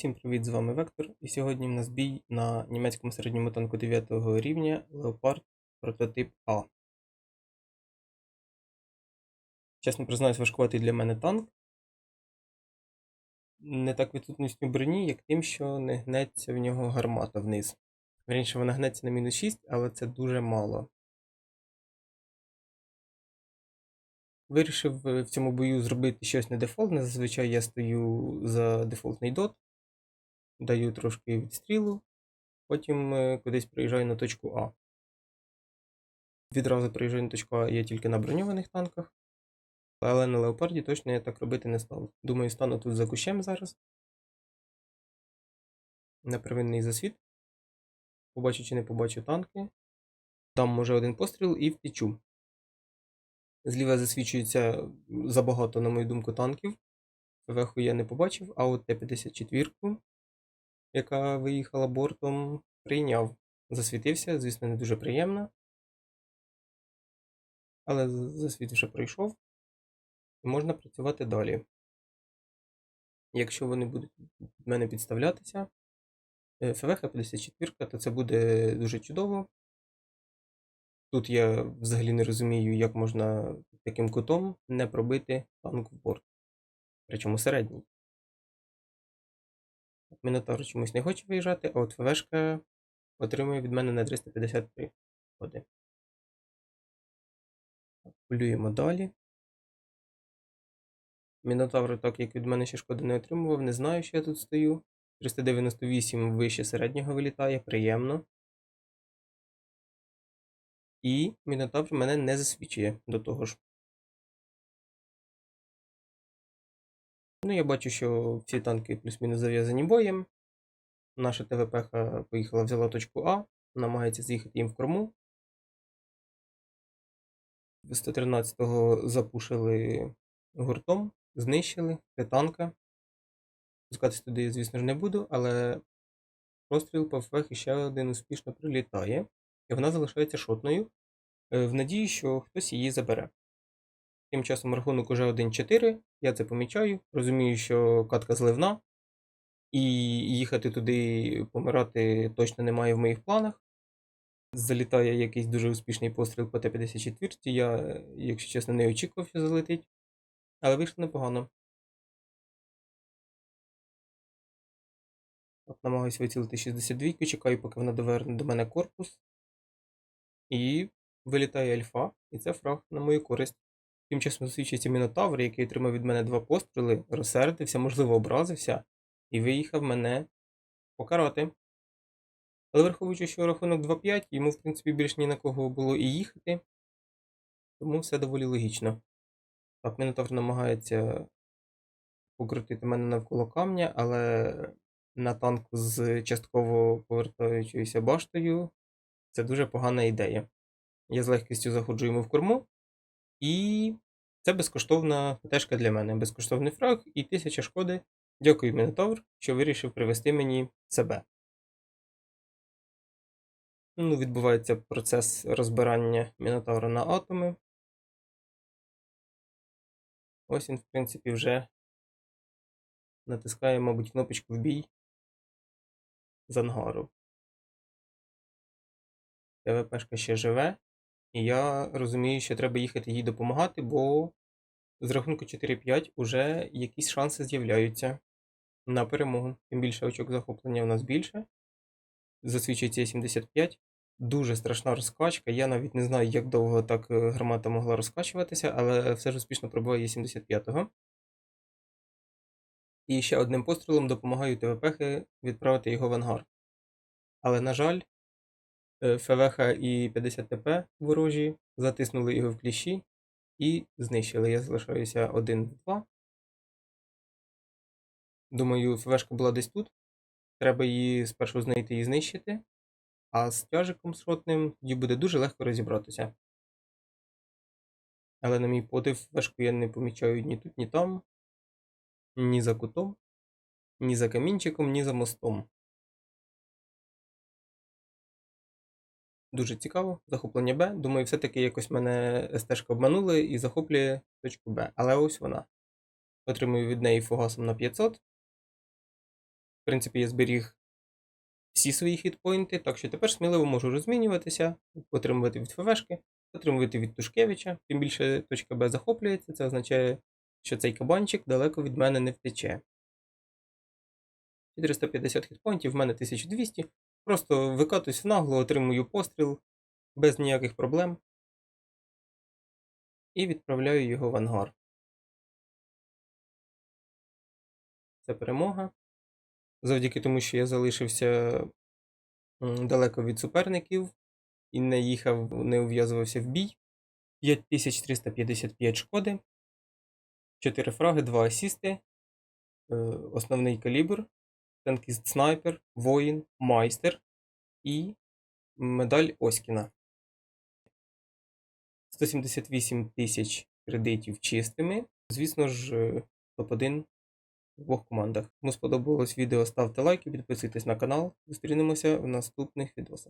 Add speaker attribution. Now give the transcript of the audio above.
Speaker 1: Всім привіт, з вами Вектор, і сьогодні в нас бій на німецькому середньому танку 9 рівня Leopard прототип А. Чесно признаюсь, важкуватий для мене танк. Не так відсутністю броні, як тим, що не гнеться в нього гармата вниз. Вірніше, вона гнеться на мінус 6, але це дуже мало. Вирішив е, в цьому бою зробити щось не дефолтне. Зазвичай я стою за дефолтний дот, даю трошки відстрілу, потім е, кудись приїжджаю на точку А. Відразу приїжджаю на точку А я тільки на броньованих танках, але на леопарді точно я так робити не стану. Думаю, стану тут за кущем зараз. На первинний засвіт. Побачу чи не побачу танки. Там може один постріл і втечу. Зліва засвічується забагато, на мою думку, танків. Веху я не побачив, а от Т-54, яка виїхала бортом, прийняв. Засвітився, звісно, не дуже приємно. Але засвіт вже пройшов. І можна працювати далі. Якщо вони будуть від мене підставлятися, е, ФВХ 54, то це буде дуже чудово. Тут я взагалі не розумію, як можна таким кутом не пробити танк в борт. Причому середній. Мінотавр чомусь не хоче виїжджати, а от ФВшка отримує від мене на 353 ходи. Полюємо далі. Мінотавр, так як від мене ще шкоди не отримував, не знаю, що я тут стою. 398 вище середнього вилітає, приємно. І Мінотавр мене не засвічує до того ж. Ну, я бачу, що всі танки плюс-мінус зав'язані боєм. Наша ТВП поїхала, взяла точку А, намагається з'їхати їм в корму. 113-го запушили гуртом, знищили три танка. Пускатись туди, звісно ж, не буду, але простріл по ще один успішно прилітає, і вона залишається шотною, е, в надії, що хтось її забере. Тим часом рахунок уже 1-4, я це помічаю, розумію, що катка зливна, і їхати туди помирати точно немає в моїх планах. Залітає якийсь дуже успішний постріл по Т-54, я, якщо чесно, не очікував, що залетить, але вийшло непогано. Так, намагаюся вицілити 62, чекаю, поки вона доверне до мене корпус. І вилітає альфа, і це фраг на мою користь. Тим часом засвідчується Мінотавр, який отримав від мене два постріли, розсердився, можливо, образився, і виїхав мене покарати. Але враховуючи, що рахунок 2-5, йому, в принципі, більш ні на кого було і їхати, тому все доволі логічно. Так, Мінотавр намагається покрутити мене навколо камня, але на танку з частково повертаючоюся баштою це дуже погана ідея. Я з легкістю заходжу йому в корму, і це безкоштовна ПТшка для мене. Безкоштовний фраг і 1000 шкоди. Дякую, Мінотавр, що вирішив привести мені себе. Ну, відбувається процес розбирання Мінотавра на атоми. Ось він, в принципі, вже натискає, мабуть, кнопочку в бій з ангару. ТВПшка ще живе, і я розумію, що треба їхати їй допомагати, бо з рахунку 4-5 уже якісь шанси з'являються на перемогу. Тим більше очок захоплення у нас більше. Засвідчується 75. Дуже страшна розкачка. Я навіть не знаю, як довго так е, гармата могла розкачуватися, але все ж успішно пробиває 75-го. І ще одним пострілом допомагаю ТВП відправити його в ангар. Але, на жаль, ФВХ і 50 ТП ворожі затиснули його в кліщі і знищили. Я залишаюся один в два. Думаю, ФВшка була десь тут. Треба її спершу знайти і знищити. А з тяжиком шотним тоді буде дуже легко розібратися. Але на мій подив, вешку я не помічаю ні тут, ні там, ні за кутом, ні за камінчиком, ні за мостом. Дуже цікаво. Захоплення Б. Думаю, все-таки якось мене СТ-шка обманули і захоплює точку Б. Але ось вона. Отримую від неї фугасом на 500. В принципі, я зберіг всі свої хітпойнти, так що тепер сміливо можу розмінюватися, отримувати від ФВшки, отримувати від Тушкевича. Тим більше точка Б захоплюється, це означає, що цей кабанчик далеко від мене не втече. 450 хітпойнтів, в мене 1200. Просто викатуюсь в нагло, отримую постріл без ніяких проблем. І відправляю його в ангар. Це перемога. Завдяки тому, що я залишився далеко від суперників і не їхав, не ув'язувався в бій. 5355 шкоди, 4 фраги, 2 асісти, е, основний калібр, танкіст снайпер, воїн, майстер і медаль Оськіна. 178 тисяч кредитів чистими. Звісно ж, е, топ-1 в двох командах. Кому сподобалось відео, ставте лайки, підписуйтесь на канал. Зустрінемося в наступних відосах.